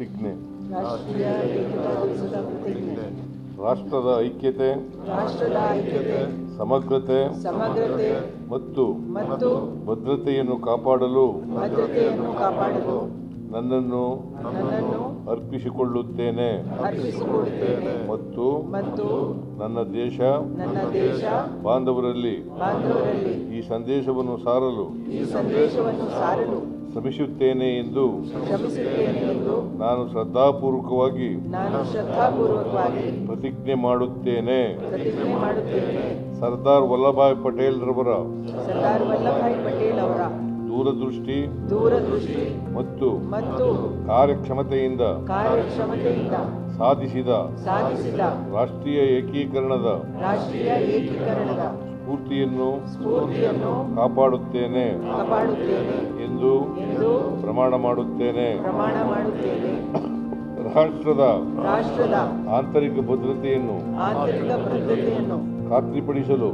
ಪ್ರತಿಜ್ಞೆ. ರಾಷ್ಟ್ರದ ಐಕ್ಯತೆ ಸಮಗ್ರತೆ ಸಮಗ್ರತೆ ಮತ್ತು ಮತ್ತು ಭದ್ರತೆಯನ್ನು ಕಾಪಾಡಲು ಭದ್ರತೆಯನ್ನು ಕಾಪಾಡಲು ನನ್ನನ್ನು ಅರ್ಪಿಸಿಕೊಳ್ಳುತ್ತೇನೆ. ಮತ್ತು ನನ್ನ ದೇಶ ಬಾಂಧವರಲ್ಲಿ ಈ ಸಂದೇಶವನ್ನು ಸಾರಲು ಈ ಸಂದೇಶವನ್ನು ಸಾರಲು ಶ್ರಮಿಸುತ್ತೇನೆ ಎಂದು ನಾನು ಶ್ರದ್ಧಾಪೂರ್ವಕವಾಗಿ ಪ್ರತಿಜ್ಞೆ ಮಾಡುತ್ತೇನೆ. ಸರ್ದಾರ್ ವಲ್ಲಭಾಯ್ ಪಟೇಲ್ ದೂರದೃಷ್ಟಿ ದೂರದೃಷ್ಟಿ ಮತ್ತು ಮತ್ತು ಕಾರ್ಯಕ್ಷಮತೆಯಿಂದ ಕಾರ್ಯಕ್ಷಮತೆಯಿಂದ ಸಾಧಿಸಿದ ಸಾಧಿಸಿದ ರಾಷ್ಟ್ರೀಯ ಏಕೀಕರಣದ ರಾಷ್ಟ್ರೀಯ ಏಕೀಕರಣದ ಸ್ಫೂರ್ತಿಯನ್ನು ಸ್ಫೂರ್ತಿಯನ್ನು ಕಾಪಾಡುತ್ತೇನೆ ಕಾಪಾಡುತ್ತೇನೆ ಎಂದು ಪ್ರಮಾಣ ಮಾಡುತ್ತೇನೆ. ಪ್ರಮಾಣ ಮಾಡುತ್ತೇನೆ. ರಾಷ್ಟ್ರದ ರಾಷ್ಟ್ರದ ಆಂತರಿಕ ಭದ್ರತೆಯನ್ನು ಆಂತರಿಕ ಭದ್ರತೆಯನ್ನು ಖಾತ್ರಿಪಡಿಸಲು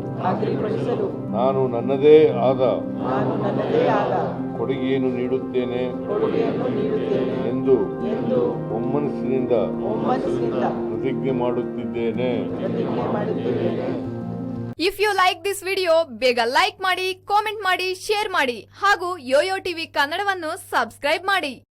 ನಾನು ನನ್ನದೇ ಆದ ನಾನು ನನ್ನದೇ ಆದ ಕೊಡುಗೆಯನ್ನು ನೀಡುತ್ತೇನೆ ಕೊಡುಗೆಯನ್ನು ನೀಡುತ್ತೇನೆ ಎಂದು ಒಮ್ಮನಸ್ಸಿನಿಂದ ಒಮ್ಮನಸ್ಸಿನಿಂದ ಪ್ರತಿಜ್ಞೆ ಮಾಡುತ್ತಿದ್ದೇನೆ. ಪ್ರತಿಜ್ಞೆ ಮಾಡುತ್ತಿದ್ದೇನೆ. If you like this video ಬೇಗ ಲೈಕ್ ಮಾಡಿ ಕಾಮೆಂಟ್ ಮಾಡಿ ಶೇರ್ ಮಾಡಿ ಹಾಗೂ ಯೋಯೋ ಟಿವಿ ಕನ್ನಡವನ್ನು ಸಬ್ಸ್ಕ್ರೈಬ್ ಮಾಡಿ.